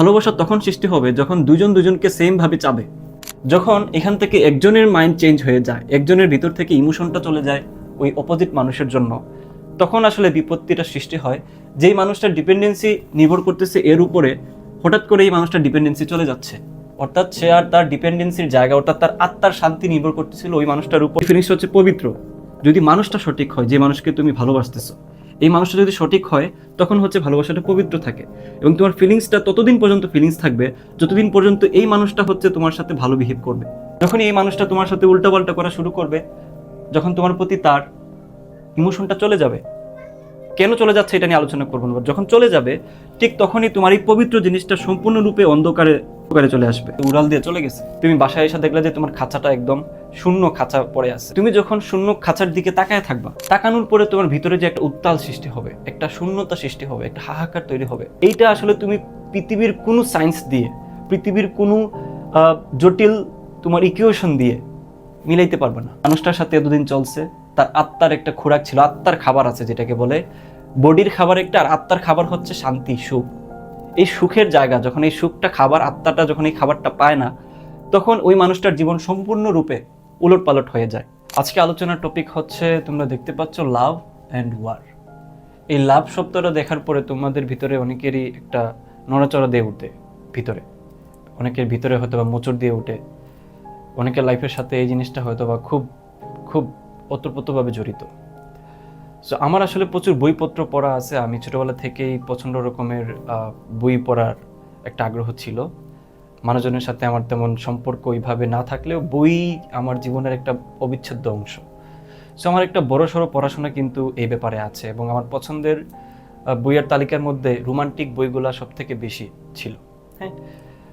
ভালোবাসা তখন সৃষ্টি হবে যখন দুজন দুজনকে সেম ভাবে চাবে। যখন এখান থেকে একজনের মাইন্ড চেঞ্জ হয়ে যায়, একজনের ভিতর থেকে ইমোশনটা চলে যায় ওই অপোজিট মানুষের জন্য। তখন আসলে বিপত্তিটা সৃষ্টি হয়। যেই মানুষটার ডিপেন্ডেন্সি নির্ভর করতেছে এর উপরে, হঠাৎ করে এই মানুষটার ডিপেন্ডেন্সি চলে যাচ্ছে। অর্থাৎ সে আর তার ডিপেন্ডেন্সির জায়গা, অর্থাৎ তার আত্মার শান্তি নির্ভর করতেছিল ওই মানুষটার উপর। ফিনিশ হচ্ছে পবিত্র। যদি মানুষটা সঠিক হয়, যে মানুষকে তুমি ভালোবাসতেছো এই মানুষটা যদি সঠিক হয়, তখন হচ্ছে ভালোবাসাটা পবিত্র থাকে। এবং তোমার ফিলিংসটা ততদিন পর্যন্ত ফিলিংস থাকবে, যতদিন পর্যন্ত এই মানুষটা হচ্ছে তোমার সাথে ভালো বিহেভ করবে। যখন এই মানুষটা তোমার সাথে উল্টাপাল্টা করা শুরু করবে, যখন তোমার প্রতি তার ইমোশনটা চলে যাবে কেন চলে যাচ্ছে এটা নিয়ে আলোচনা করব না। যখন চলে যাবে ঠিক তখনই তোমার এই পবিত্র জিনিসটা সম্পূর্ণরূপে অন্ধকারে অন্ধকারে চলে আসবে। উড়াল দিয়ে চলে গেছে। তুমি বাসায় এসে দেখলে যে তোমার খাঁচাটা একদম শূন্য খাঁচা পড়ে আছে। তুমি যখন শূন্য খাঁচার দিকে তাকায় থাকবা তাকানোর পরে তোমার ভিতরে যে একটা উত্তাল সৃষ্টি হবে একটা শূন্যতা সৃষ্টি হবে একটা হাহাকার তৈরি হবে এইটা আসলে তুমি পৃথিবীর কোনো সায়েন্স দিয়ে পৃথিবীর কোনো জটিল তোমার ইকুয়েশন দিয়ে মিলাইতে পারবে না। মানুষটার সাথে এতদিন চলছে তার আত্মার একটা খোরাক ছিল, আত্মার খাবার আছে যেটাকে বলে বডির খাবার একটা, আর আত্মার খাবার হচ্ছে শান্তি, সুখ। এই সুখের জায়গা, যখন এই সুখটা খাবার, আত্মাটা যখন এই খাবারটা পায় না, তখন ওই মানুষটার জীবন সম্পূর্ণরূপে উলট পালট হয়ে যায়। আজকে আলোচনার টপিক হচ্ছে, তোমরা দেখতে পাচ্ছ লাভ অ্যান্ড ওয়ার এই লাভ শব্দটা দেখার পরে তোমাদের ভিতরে অনেকেরই একটা নড়াচড়া দিয়ে উঠে, ভিতরে। অনেকের ভিতরে হয়তো বা মোচড় দিয়ে উঠে। অনেকের লাইফের সাথে এই জিনিসটা হয়তো বা খুব খুব ওতপ্রোতভাবে জড়িত। সো আমার আসলে প্রচুর বইপত্র পড়া আছে। আমি ছোটোবেলা থেকেই প্রচণ্ড রকমের বই পড়ার একটা আগ্রহ ছিল। মানুষজনের সাথে আমার তেমন সম্পর্ক ওইভাবে না থাকলেও বই আমার জীবনের একটা অবিচ্ছেদ্য অংশ। সো আমার একটা বড় সড়ো পড়াশোনা কিন্তু এই ব্যাপারে আছে এবং আমার পছন্দের বইয়ের তালিকার মধ্যে রোমান্টিক বইগুলা সব থেকে বেশি ছিল। হ্যাঁ?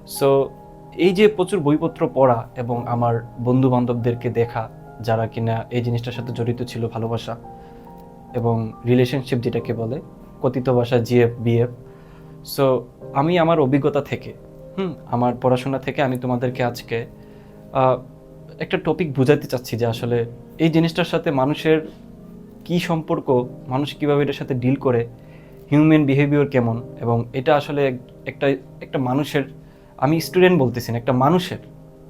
সো এই যে প্রচুর বইপত্র পড়া এবং আমার বন্ধু বান্ধবদেরকে দেখা যারা কিনা এই জিনিসটার সাথে জড়িত ছিল ভালোবাসা এবং রিলেশনশিপ যেটাকে বলে, কথিত ভাষা জিএফ বিএফ সো আমি আমার অভিজ্ঞতা থেকে, হুম, আমার পড়াশোনা থেকে আমি তোমাদেরকে আজকে একটা টপিক বুঝাতে চাচ্ছি যে আসলে এই জিনিসটার সাথে মানুষের কি সম্পর্ক, মানুষ কীভাবে এটার সাথে ডিল করে হিউম্যান বিহেভিয়ার কেমন? এবং এটা আসলে একটা একটা মানুষের, আমি স্টুডেন্ট বলতেছি না, একটা মানুষের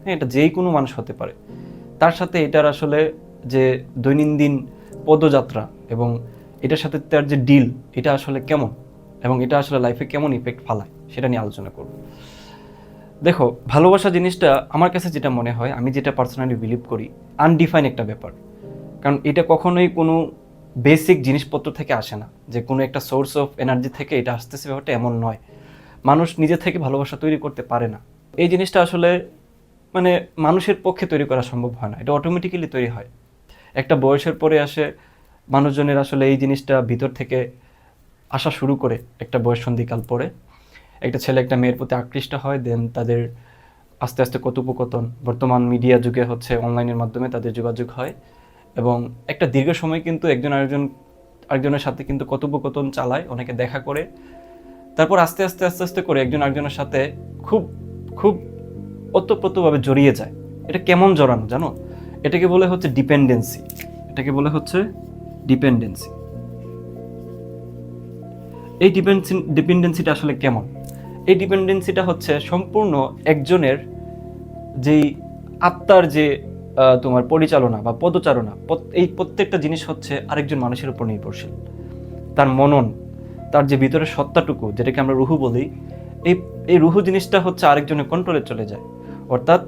হ্যাঁ এটা যেই কোনো মানুষ হতে পারে। তার সাথে এটার আসলে যে দৈনন্দিন পদযাত্রা এবং এটার সাথে তার যে ডিল এটা আসলে কেমন? এবং এটা আসলে লাইফে কেমন ইফেক্ট ফালায়? সেটা নিয়ে আলোচনা করব। দেখো, ভালোবাসা জিনিসটা আমার কাছে যেটা মনে হয়, আমি যেটা পার্সোনালি বিলিভ করি আনডিফাইন একটা ব্যাপার। কারণ এটা কখনোই কোনো বেসিক জিনিসপত্র থেকে আসে না, যে কোনো একটা সোর্স অফ এনার্জি থেকে এটা আসতেছে ব্যাপারটা এমন নয়। মানুষ নিজে থেকে ভালোবাসা তৈরি করতে পারে না। এই জিনিসটা আসলে মানে মানুষের পক্ষে তৈরি করা সম্ভব হয় না, এটা অটোমেটিক্যালি তৈরি হয়। একটা বয়সের পরে আসে, মানুষজনের আসলে এই জিনিসটা ভিতর থেকে আসা শুরু করে একটা বয়স সন্ধিকাল পরে। একটা ছেলে একটা মেয়ের প্রতি আকৃষ্ট হয় দেন তাদের আস্তে আস্তে কথোপকথন। বর্তমান মিডিয়া যুগে হচ্ছে অনলাইনের মাধ্যমে তাদের যোগাযোগ হয় এবং একটা দীর্ঘ সময় কিন্তু একজন আরেকজন, আরেকজনের সাথে কিন্তু কথোপকথন চালায়, অনেকে দেখা করে। তারপর আস্তে আস্তে আস্তে আস্তে করে একজন আরেকজনের সাথে খুব খুব ওতপ্রোতভাবে জড়িয়ে যায়। এটা কেমন জড়ানো জানো? এটাকে বলে হচ্ছে ডিপেন্ডেন্সি এটাকে বলে হচ্ছে ডিপেন্ডেন্সি এই ডিপেন্সি ডিপেন্ডেন্সিটা আসলে কেমন? এই ডিপেন্ডেন্সিটা হচ্ছে সম্পূর্ণ একজনের যেই আত্মার যে তোমার পরিচালনা বা পদচারণা এই প্রত্যেকটা জিনিস হচ্ছে আরেকজন মানুষের উপর নির্ভরশীল। তার মনন, তার যে ভিতরের সত্তাটুকু, যেটাকে আমরা রুহু বলি, এই এই রুহু জিনিসটা হচ্ছে আরেকজনের কন্ট্রোলে চলে যায়। অর্থাৎ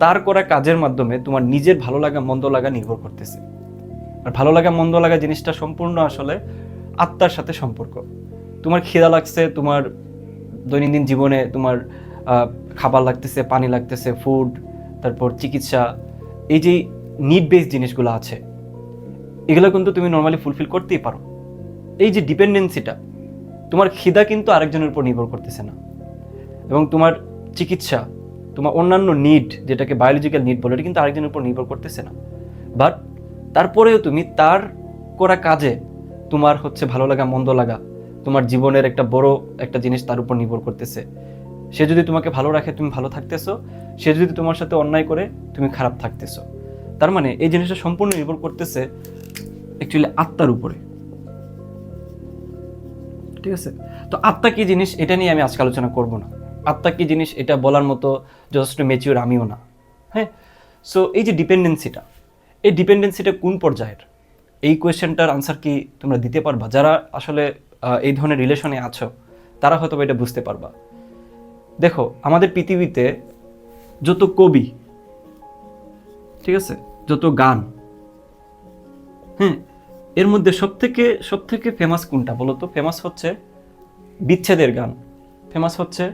তার করা কাজের মাধ্যমে তোমার নিজের ভালো লাগা, মন্দ লাগা নির্ভর করতেছে। আর ভালো লাগা, মন্দ লাগা জিনিসটা সম্পূর্ণ আসলে আত্মার সাথে সম্পর্ক। তোমার খিদা লাগছে, তোমার দৈনন্দিন জীবনে তোমার খাবার লাগতেছে, পানি লাগতেছে ফুড তারপর চিকিৎসা, এই যে নিড বেস জিনিসগুলো আছে, এগুলো কিন্তু তুমি নর্মালি ফুলফিল করতেই পারো। এই যে ডিপেন্ডেন্সিটা তোমার খিদা কিন্তু আরেকজনের উপর নির্ভর করতেছে না। এবং তোমার চিকিৎসা তোমার অন্যান্য নিড যেটাকে বায়োলজিক্যাল নিড বলে, এটা কিন্তু আরেকজনের উপর নির্ভর করতেছে না। বাট তারপরেও তুমি তার করা কাজে তোমার হচ্ছে ভালো লাগা, মন্দ লাগা, তোমার জীবনের একটা বড় একটা জিনিস তার উপর নির্ভর করতেছে। সে যদি তোমাকে ভালো রাখে, তুমি ভালো থাকতেছো। সে যদি তোমার সাথে অন্যায় করে, তুমি খারাপ থাকতেছো। তার মানে এই জিনিসটা সম্পূর্ণ নির্ভর করতেছে অ্যাকচুয়ালি আত্মার উপরে। ঠিক আছে? তো আত্মা কি জিনিস? এটা নিয়ে আমি আজকে আলোচনা করব না। আত্মা কি জিনিস? এটা বলার মতো যথেষ্ট মেচিওর আমিও না। হ্যাঁ? সো এই যে ডিপেন্ডেন্সিটা এই ডিপেন্ডেন্সিটা কোন পর্যায়ের? এই কোয়েশ্চেনটার আনসার কি তোমরা দিতে পারবা? যারা আসলে এই ধরনের রিলেশনে আছো, তারা হয়তো এটা বুঝতে পারবা। দেখো, আমাদের পৃথিবীতে যত কবি, ঠিক আছে? যত গান হ্যাঁ? এর মধ্যে সব থেকে সব থেকে ফেমাস কোনটা বলো তো? ফেমাস হচ্ছে বিচ্ছেদের গান। ফেমাস হচ্ছে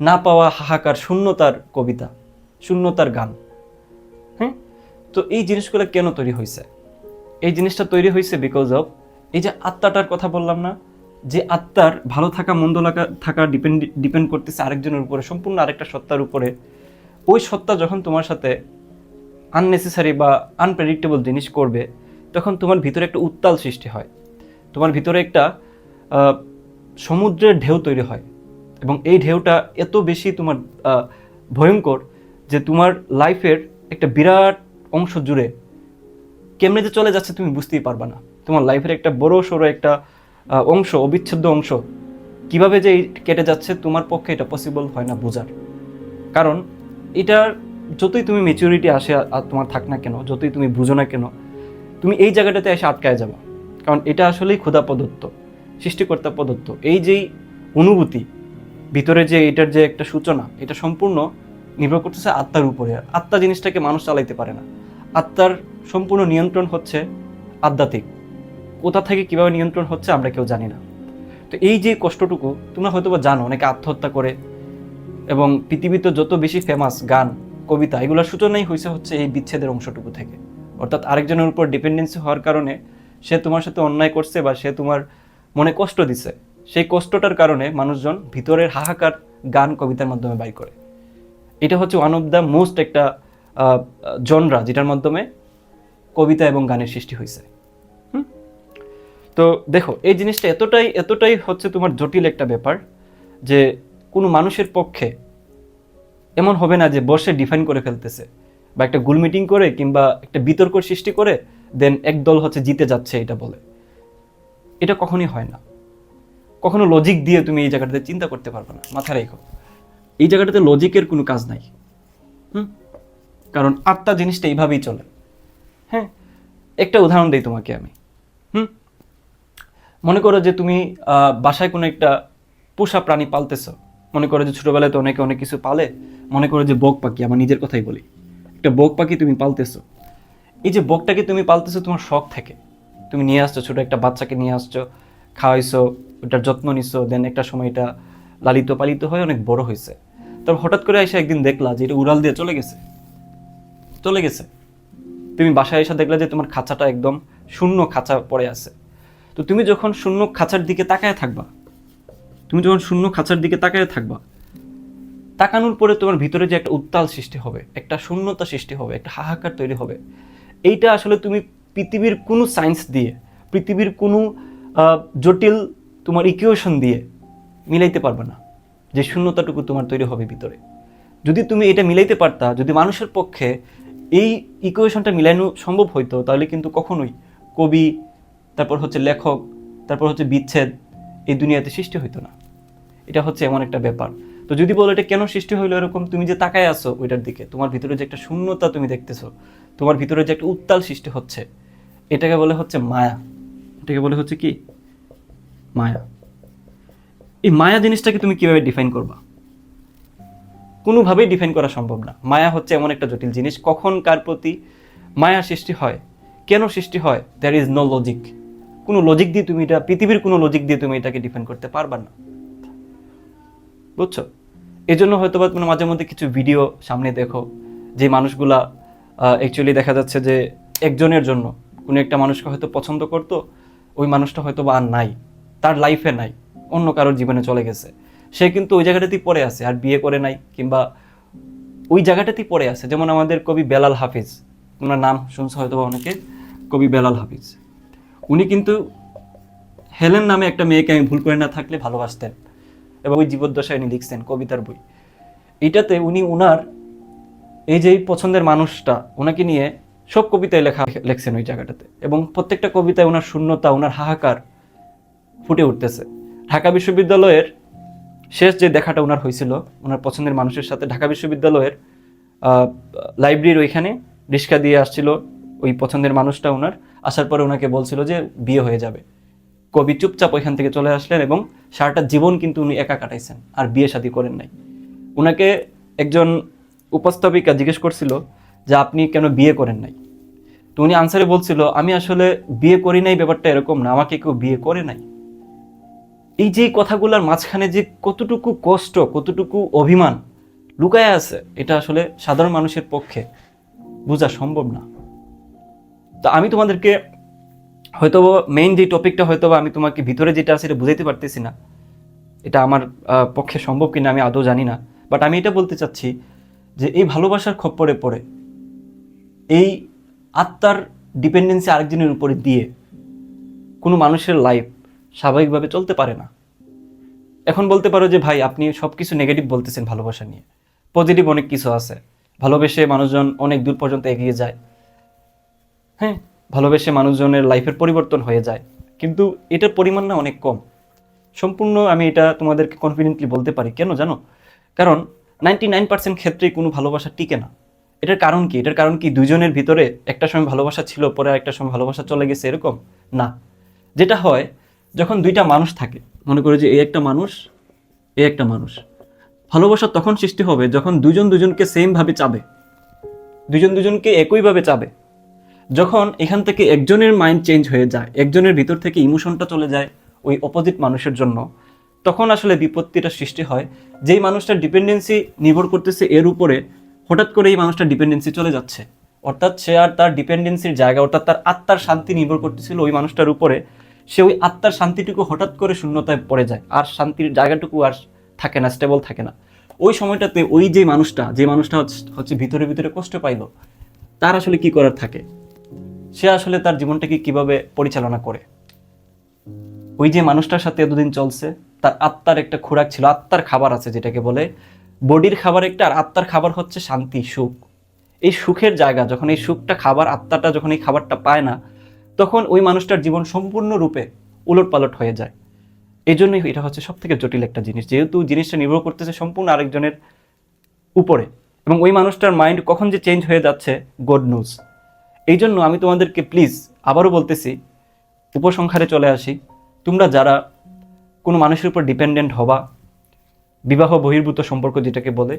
না পাওয়া হাহাকার শূন্যতার কবিতা, শূন্যতার গান। হ্যাঁ? তো এই জিনিসগুলো কেন তৈরি হয়েছে এই জিনিসটা তৈরি হয়েছে বিকজ অফ এই যে আত্মাটার কথা বললাম না, যে আত্মার ভালো থাকা, মন্দ লাগা, থাকা ডিপেন্ড ডিপেন্ড করতেছে আরেকজনের উপরে, সম্পূর্ণ আরেকটা সত্তার উপরে। ওই সত্তা যখন তোমার সাথে আননেসেসারি বা আনপ্রেডিক্টেবল জিনিস করবে, তখন তোমার ভিতরে একটা উত্তাল সৃষ্টি হয়। তোমার ভিতরে একটা সমুদ্রের ঢেউ তৈরি হয়। এবং এই ঢেউটা এত বেশি তোমার ভয়ঙ্কর যে তোমার লাইফের একটা বিরাট অংশ জুড়ে কেমনে যে চলে যাচ্ছে তুমি বুঝতেই পারবা না। তোমার লাইফের একটা বড় সড়ো একটা অংশ, অবিচ্ছেদ্য অংশ কীভাবে যে কেটে যাচ্ছে তোমার পক্ষে এটা পসিবল হয় না বোঝার। কারণ এটার যতই তুমি মেচুরিটি আসে তোমার থাক না কেন, যতই তুমি বুঝো না কেন, তুমি এই জায়গাটাতে এসে আটকায় যাবা। কারণ এটা আসলেই ক্ষুধা প্রদত্ত, সৃষ্টিকর্তা প্রদত্ত। এই যেই অনুভূতি ভিতরে যে এটার যে একটা সূচনা, এটা সম্পূর্ণ নির্ভর করতেছে আত্মার উপরে। আত্মা জিনিসটাকে মানুষ চালাইতে পারে না। আত্মার সম্পূর্ণ নিয়ন্ত্রণ হচ্ছে আধ্যাত্মিক। কোথা থেকে কীভাবে নিয়ন্ত্রণ হচ্ছে আমরা কেউ জানি না। তো এই যে কষ্টটুকু, তোমরা হয়তো বা জানো, অনেকে আত্মহত্যা করে এবং পৃথিবীতে যত বেশি ফেমাস গান, কবিতা, এগুলোর সূচনাই হয়েছে হচ্ছে এই বিচ্ছেদের অংশটুকু থেকে। অর্থাৎ আরেকজনের উপর ডিপেন্ডেন্সি হওয়ার কারণে সে তোমার সাথে অন্যায় করছে বা সে তোমার মনে কষ্ট দিছে। সেই কষ্টটার কারণে মানুষজন ভিতরের হাহাকার গান কবিতার মাধ্যমে বাই করে। এটা হচ্ছে ওয়ান অফ দ্য মোস্ট একটা জনরা যেটার মাধ্যমে কবিতা এবং গানের সৃষ্টি হয়েছে? তো দেখো, এই জিনিসটা এতটাই এতটাই হচ্ছে তোমার জটিল একটা ব্যাপার যে কোনো মানুষের পক্ষে এমন হবে না যে বসে ডিফাইন করে ফেলতেছে বা একটা গুল মিটিং করে কিংবা একটা বিতর্ক সৃষ্টি করে দেন এক দল হচ্ছে জিতে যাচ্ছে এটা বলে। এটা কখনই হয় না। কখনো লজিক দিয়ে তুমি এই জায়গাটাতে চিন্তা করতে পারবে না মাথা রেখো। এই জায়গাটাতে লজিকের কোনো কাজ নাই। হুম? কারণ আত্মা জিনিসটা এইভাবেই চলে। হ্যাঁ? একটা উদাহরণ দিই তোমাকে আমি। হুম? মনে করো যে তুমি বাসায় কোনো একটা পোষা প্রাণী পালতেছো। মনে করো যে ছোটবেলায় তো অনেকে অনেক কিছু পালে। মনে করো যে বক পাখি, আমার নিজের কথাই বলি। একটা বক পাখি তুমি পালতেছো। এই যে বকটাকে তুমি পালতেছো, তোমার শখ থেকে। তুমি নিয়ে আসছো, ছোট একটা বাচ্চাকে নিয়ে আসছো, খাওয়াইছো ওটার যত্ন নিছো দেন একটা সময় এটা লালিত পালিত হয়ে অনেক বড় হয়েছে। তারপর হঠাৎ করে এসে একদিন দেখলা যে এটা উড়াল দিয়ে চলে গেছে। চলে গেছে। তুমি বাসায় এসে দেখলা যে তোমার খাঁচাটা একদম শূন্য খাঁচা পড়ে আছে। তো তুমি যখন শূন্য খাঁচার দিকে তাকায় থাকবা, তুমি যখন শূন্য খাঁচার দিকে তাকায় থাকবা, তাকানোর পরে তোমার ভিতরে যে একটা উত্তাল সৃষ্টি হবে, একটা শূন্যতা সৃষ্টি হবে, একটা হাহাকার তৈরি হবে, এইটা আসলে তুমি পৃথিবীর কোনো সায়েন্স দিয়ে, পৃথিবীর কোনো জটিল তোমার ইকুয়েশন দিয়ে মিলাইতে পারবে না, যে শূন্যতাটুকু তোমার তৈরি হবে ভিতরে। যদি তুমি এটা মিলাইতে পারতা, যদি মানুষের পক্ষে এই ইকুয়েশনটা মিলানো সম্ভব হইতো, তাহলে কিন্তু কখনোই কবি, তারপর হচ্ছে লেখক, তারপর হচ্ছে বিচ্ছেদ এই দুনিয়াতে সৃষ্টি হইতো না। এটা হচ্ছে এমন একটা ব্যাপার। তো যদি বলো এটা কেন সৃষ্টি হইল এরকম, তুমি যে তাকায় আছো ওইটার দিকে, তোমার ভিতরে যে একটা শূন্যতা তুমি দেখতেছো, তোমার ভিতরে যে একটা উত্তাল সৃষ্টি হচ্ছে, এটাকে বলে হচ্ছে মায়া। এটাকে বলে হচ্ছে কি? মায়া। এই মায়া জিনিসটাকে তুমি কীভাবে ডিফাইন করবা? কোনোভাবেই ডিফাইন করা সম্ভব না। মায়া হচ্ছে এমন একটা জটিল জিনিস। কখন কার প্রতি মায়া সৃষ্টি হয়, কেন সৃষ্টি হয় দ্যার ইজ নো লজিক কোনো লজিক দিয়ে তুমি এটা পৃথিবীর কোনো লজিক দিয়ে তুমি এটাকে ডিফাইন করতে পারবা না। বুঝছ? এই জন্য হয়তো বা তোমরা মাঝে মধ্যে কিছু ভিডিও সামনে দেখো, যে মানুষগুলা অ্যাকচুয়ালি দেখা যাচ্ছে যে একজনের জন্য কোনো একটা মানুষকে হয়তো পছন্দ করতো, ওই মানুষটা হয়তো বা আর নাই। তার লাইফে নাই, অন্য কারোর জীবনে চলে গেছে। সে কিন্তু ওই জায়গাটাতেই পড়ে আছে, আর বিয়ে করে নাই, কিংবা ওই জায়গাটাতেই পড়ে আছে। যেমন আমাদের কবি বেলাল হাফিজ তোমরা নাম শুনছো হয়তো অনেকে, কবি বেলাল হাফিজ। উনি কিন্তু হেলেন নামে একটা মেয়েকে, আমি ভুল করে না থাকলে ভালোবাসতেন, এবং ওই জীবদ্দশায় উনি লিখছেন কবিতার বই। এইটাতে উনি উনার এই যে পছন্দের মানুষটা, ওনাকে নিয়ে সব কবিতায় লেখা, লেখছেন ওই জায়গাটাতে। এবং প্রত্যেকটা কবিতায় ওনার শূন্যতা ওনার হাহাকার ফুটে উঠতেছে। ঢাকা বিশ্ববিদ্যালয়ের শেষ যে দেখাটা ওনার হয়েছিল, ওনার পছন্দের মানুষের সাথে ঢাকা বিশ্ববিদ্যালয়ের লাইব্রেরির ওইখানে রিক্সা দিয়ে আসছিল ওই পছন্দের মানুষটা ওনার। আসার পরে ওনাকে বলছিল যে বিয়ে হয়ে যাবে। কবি চুপচাপ ওইখান থেকে চলে আসলেন এবং সারাটা জীবন কিন্তু উনি একা কাটাইছেন, আর বিয়ে শাদী করেন নাই। ওনাকে একজন উপস্থাপিকা জিজ্ঞেস করছিল যে আপনি কেন বিয়ে করেন নাই? তো উনি আনসারে বলছিল, আমি আসলে বিয়ে করি নাই, ব্যাপারটা এরকম না, আমাকে কেউ বিয়ে করে নাই। এই যে কথাগুলোর মাঝখানে যে কতটুকু কষ্ট, কতটুকু অভিমান লুকায় আছে, এটা আসলে সাধারণ মানুষের পক্ষে বোঝা সম্ভব না। তো আমি তোমাদেরকে হয়তো মেইন যে টপিকটা হয়তো আমি তোমাকে ভিতরে যেটা আছে এটা বুঝাইতে পারতেছি না। এটা আমার পক্ষে সম্ভব কিনা আমি আদৌ জানি না। বাট আমি এটা বলতে চাচ্ছি যে এই ভালোবাসার খপ্পরে পড়ে, এই আত্মার ডিপেন্ডেন্সি আরেকজনের উপরে দিয়ে কোনো মানুষের লাইফ স্বাভাবিকভাবে চলতে পারে না। এখন বলতে পারো যে, ভাই, আপনি সব কিছু নেগেটিভ বলতেছেন ভালোবাসা নিয়ে। পজিটিভ অনেক কিছু আছে। ভালোবেসে মানুষজন অনেক দূর পর্যন্ত এগিয়ে যায়। হ্যাঁ ভালোবেসে মানুষজনের লাইফের পরিবর্তন হয়ে যায়। কিন্তু এটার পরিমাণ না অনেক কম। সম্পূর্ণ আমি এটা তোমাদেরকে কনফিডেন্টলি বলতে পারি। কেন জানো? কারণ নাইনটি নাইন পার্সেন্ট ক্ষেত্রেই কোনো ভালোবাসা টিকে না। এটার কারণ কি? এটার কারণ কি? দুজনের ভিতরে একটা সময় ভালোবাসা ছিল, পরে একটা সময় ভালোবাসা চলে গেছে, এরকম? না। যেটা হয় যখন দুইটা মানুষ থাকে, মনে করো যে এই একটা মানুষ, এই একটা মানুষ, ভালোবাসা তখন সৃষ্টি হবে যখন দুজন দুজনকে সেমভাবে চাবে। দুজন দুজনকে একইভাবে চাবে। যখন এখান থেকে একজনের মাইন্ড চেঞ্জ হয়ে যায়, একজনের ভিতর থেকে ইমোশনটা চলে যায় ওই অপোজিট মানুষের জন্য, তখন আসলে বিপত্তিটা সৃষ্টি হয়। যেই মানুষটার ডিপেন্ডেন্সি নির্ভর করতেছে এর উপরে, হঠাৎ করে এই মানুষটার ডিপেন্ডেন্সি চলে যাচ্ছে। অর্থাৎ সে আর তার ডিপেন্ডেন্সির জায়গা, অর্থাৎ তার আত্মার শান্তি নির্ভর করতেছিল ওই মানুষটার উপরে। সে ওই আত্মার শান্তিটুকু হঠাৎ করে শূন্যতায় পড়ে যায়, আর শান্তির জায়গাটুকু আর থাকে না স্টেবল থাকে না। ওই সময়টাতে ওই যে মানুষটা যে মানুষটা হচ্ছে- ভিতরে ভিতরে কষ্ট পাইলো, তার আসলে কি করার থাকে? সে আসলে তার জীবনটাকে কীভাবে পরিচালনা করে? ওই যে মানুষটার সাথে এতদিন চলছে, তার আত্মার একটা খোরাক ছিল, আত্মার খাবার আছে যেটাকে বলে, বডির খাবার একটা, আর আত্মার খাবার হচ্ছে শান্তি, সুখ। এই সুখের জায়গা, যখন এই সুখটা খাবার, আত্মাটা যখন এই খাবারটা পায় না তখন ওই মানুষটার জীবন সম্পূর্ণরূপে উলট পালট হয়ে যায়। এই জন্যই এটা হচ্ছে সব থেকে জটিল একটা জিনিস। যেহেতু জিনিসটা নির্ভর করতেছে সম্পূর্ণ আরেকজনের উপরে। এবং ওই মানুষটার মাইন্ড কখন যে চেঞ্জ হয়ে যাচ্ছে গড নিউজ এই জন্য আমি তোমাদেরকে প্লিজ আবারও বলতেছি, উপসংহারে চলে আসি। তোমরা যারা কোনো মানুষের উপর ডিপেন্ডেন্ট হবা বিবাহ বহির্ভূত সম্পর্ক যেটাকে বলে,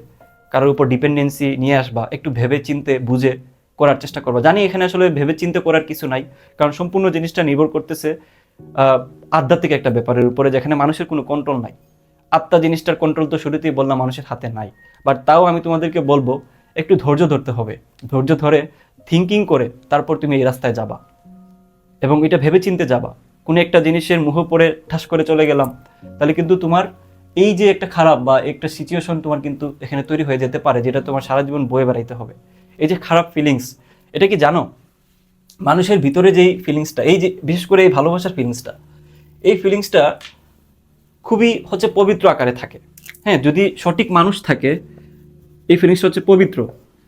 কারোর উপর ডিপেন্ডেন্সি নিয়ে আসবা, একটু ভেবে চিনতে বুঝে করার চেষ্টা করবা। জানি এখানে আসলে ভেবে চিনতে করার কিছু নাই, কারণ সম্পূর্ণ জিনিসটা নির্ভর করতেছে আধ্যাত্মিক একটা ব্যাপারের উপরে, যেখানে মানুষের কোনো কন্ট্রোল নাই। আত্মা জিনিসটার কন্ট্রোল তো শুরুতেই বললাম মানুষের হাতে নাই। বাট তাও আমি তোমাদেরকে বলব, একটু ধৈর্য ধরতে হবে। ধৈর্য ধরে থিঙ্কিং করে তারপর তুমি এই রাস্তায় যাবা। এবং এটা ভেবে চিনতে যাবা। কোনো একটা জিনিসের মুহ পড়ে ঠাস করে চলে গেলাম, তাহলে কিন্তু তোমার এই যে একটা খারাপ বা একটা সিচুয়েশন তোমার কিন্তু এখানে তৈরি হয়ে যেতে পারে, যেটা তোমার সারা জীবন বয়ে বেড়াইতে হবে। এই যে খারাপ ফিলিংস এটা কি জানো? মানুষের ভিতরে যেই ফিলিংসটা এই যে বিশেষ করে এই ভালোবাসার ফিলিংসটা এই ফিলিংসটা খুবই হচ্ছে পবিত্র আকারে থাকে। হ্যাঁ যদি সঠিক মানুষ থাকে, এই ফিলিংসটা হচ্ছে পবিত্র।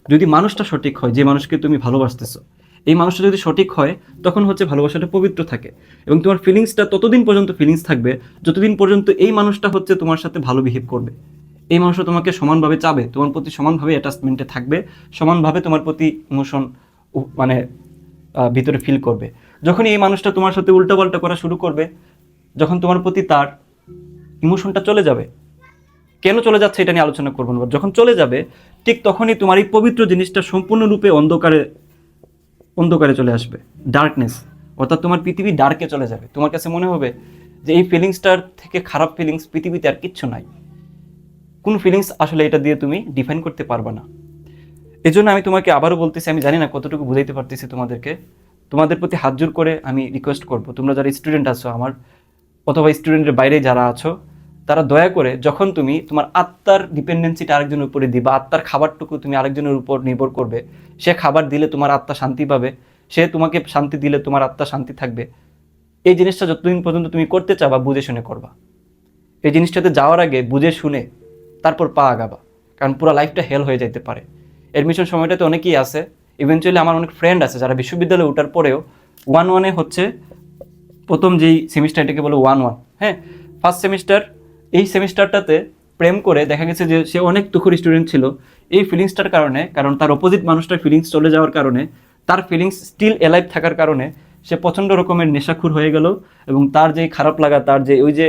যদি মানুষটা সঠিক হয়, যে মানুষকে তুমি ভালোবাসতেছো, এই মানুষটা যদি সঠিক হয়, তখন হচ্ছে ভালোবাসাটা পবিত্র থাকে। এবং তোমার ফিলিংসটা ততদিন পর্যন্ত ফিলিংস থাকবে, যতদিন পর্যন্ত এই মানুষটা হচ্ছে তোমার সাথে ভালো বিহেভ করবে। এই মানুষটা তোমাকে সমানভাবে চাবে। তোমার প্রতি সমানভাবে অ্যাটাচমেন্টে থাকবে। সমানভাবে তোমার প্রতি ইমোশন মানে ভিতরে ফিল করবে। যখনই এই মানুষটা তোমার সাথে উল্টাপাল্টা করা শুরু করবে, যখন তোমার প্রতি তার ইমোশনটা চলে যাবে, কেন চলে যাচ্ছে এটা নিয়ে আলোচনা করব না। যখন চলে যাবে, ঠিক তখনই তোমার এই পবিত্র জিনিসটা সম্পূর্ণরূপে অন্ধকারে অন্ধকারে চলে আসবে। ডার্কনেস অর্থাৎ তোমার পৃথিবী ডার্কে চলে যাবে। তোমার কাছে মনে হবে যে এই ফিলিংসটার থেকে খারাপ ফিলিংস পৃথিবীতে আর কিচ্ছু নাই। কোন ফিলিংস আসলে এটা দিয়ে তুমি ডিফাইন করতে পারবে না। এই জন্য আমি তোমাকে আবারও বলতেছি, আমি জানি না কতটুকু বুঝাইতে পারতেছি তোমাদেরকে। তোমাদের প্রতি হাত জোর করে আমি রিকোয়েস্ট করব। তোমরা যারা স্টুডেন্ট আছো, আমার অথবা স্টুডেন্টের বাইরে যারা আছো, তারা দয়া করে যখন তুমি তোমার আত্মার ডিপেন্ডেন্সিটা আরেকজনের উপরে দিবা, আত্মার খাবারটুকু তুমি আরেকজনের উপর নির্ভর করবে, সে খাবার দিলে তোমার আত্মা শান্তি পাবে, সে তোমাকে শান্তি দিলে তোমার আত্মা শান্তি থাকবে। এই জিনিসটা যতদিন পর্যন্ত তুমি করতে চাবা, বুঝে শুনে করবা। এই জিনিসটাতে যাওয়ার আগে বুঝে শুনে তারপর পা আগাবা, কারণ পুরো লাইফটা হেল হয়ে যেতে পারে। এডমিশন সময়টাতে অনেকেই আছে ইভেনচুয়ালি আমার অনেক ফ্রেন্ড আছে যারা বিশ্ববিদ্যালয়ে ওঠার পরেও ওয়ান ওয়ানে হচ্ছে প্রথম যেই সেমিস্টার এটাকে বলে ওয়ান ওয়ান হ্যাঁ? ফার্স্ট সেমিস্টার এই সেমিস্টারটাতে প্রেম করে দেখা গেছে যে সে অনেক তুখুর স্টুডেন্ট ছিল। এই ফিলিংসটার কারণে, কারণ তার অপোজিট মানুষটার ফিলিংস চলে যাওয়ার কারণে, তার ফিলিংস স্টিল এলাইভ থাকার কারণে সে প্রচণ্ড রকমের নেশাখুর হয়ে গেল এবং তার যে খারাপ লাগা, তার যে ওই যে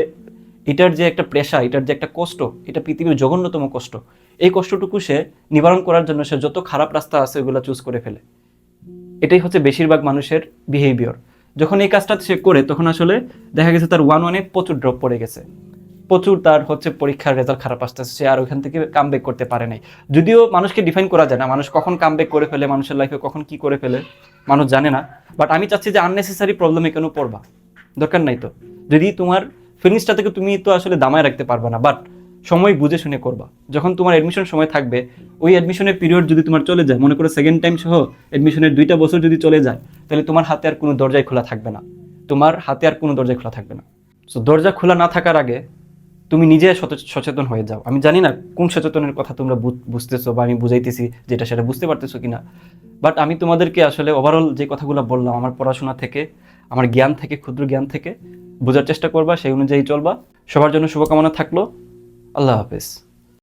এটার যে একটা প্রেশা এটার যে একটা কষ্ট, এটা পৃথিবীর জঘন্যতম কষ্ট, এই কষ্টটুকু সে নিবারণ করার জন্য সে যত খারাপ রাস্তা আছে ওগুলো চুজ করে ফেলে। এটাই হচ্ছে বেশিরভাগ মানুষের বিহেভিয়র যখন এই কাজটা সে করে, তখন আসলে দেখা গেছে তার ওয়ান ওয়ানে প্রচুর ড্রপ পড়ে গেছে। প্রচুর তার হচ্ছে পরীক্ষার রেজাল্ট খারাপ আসতেছে, সে আর ওইখান থেকে কাম করতে পারে নাই। যদিও মানুষকে ডিফাইন করা যায় না, মানুষ কখন কাম করে ফেলে, মানুষের লাইফে কখন কি করে ফেলে, মানুষ জানে না। বাট আমি চাচ্ছি যে আননেসেসারি প্রবলেমে কেন পড়বা? দরকার নাই তো। যদি তোমার ফিলিংসটা থেকে তুমি তো আসলে দামায় রাখতে পারবে না বাট সময় বুঝে শুনে করবা। যখন তোমার এডমিশন সময় থাকবে, ওই অ্যাডমিশনের পিরিয়ড যদি তোমার চলে যায়, মনে করো সেকেন্ড টাইম সহ অ্যাডমিশনের দুইটা বছর যদি চলে যায়, তাহলে তোমার হাতে আর কোনো দরজাই খোলা থাকবে না। তোমার হাতে আর কোনো দরজাই খোলা থাকবে না। সো দরজা খোলা না থাকার আগে তুমি নিজে সচেতন হয়ে যাও। আমি জানি না কোন সচেতনের কথা তোমরা বুঝ- বুঝতেছো বা আমি বুঝাইতেছি যেটা সেটা বুঝতে পারতেছো কিনা বাট আমি তোমাদেরকে আসলে ওভারঅল যে কথাগুলো বললাম, আমার পড়াশোনা থেকে, আমার জ্ঞান থেকে, ক্ষুদ্র জ্ঞান থেকে বোঝার চেষ্টা করবা সেই অনুযায়ী চলবা। সবার জন্য শুভকামনা থাকল। আল্লাহ হাফেজ।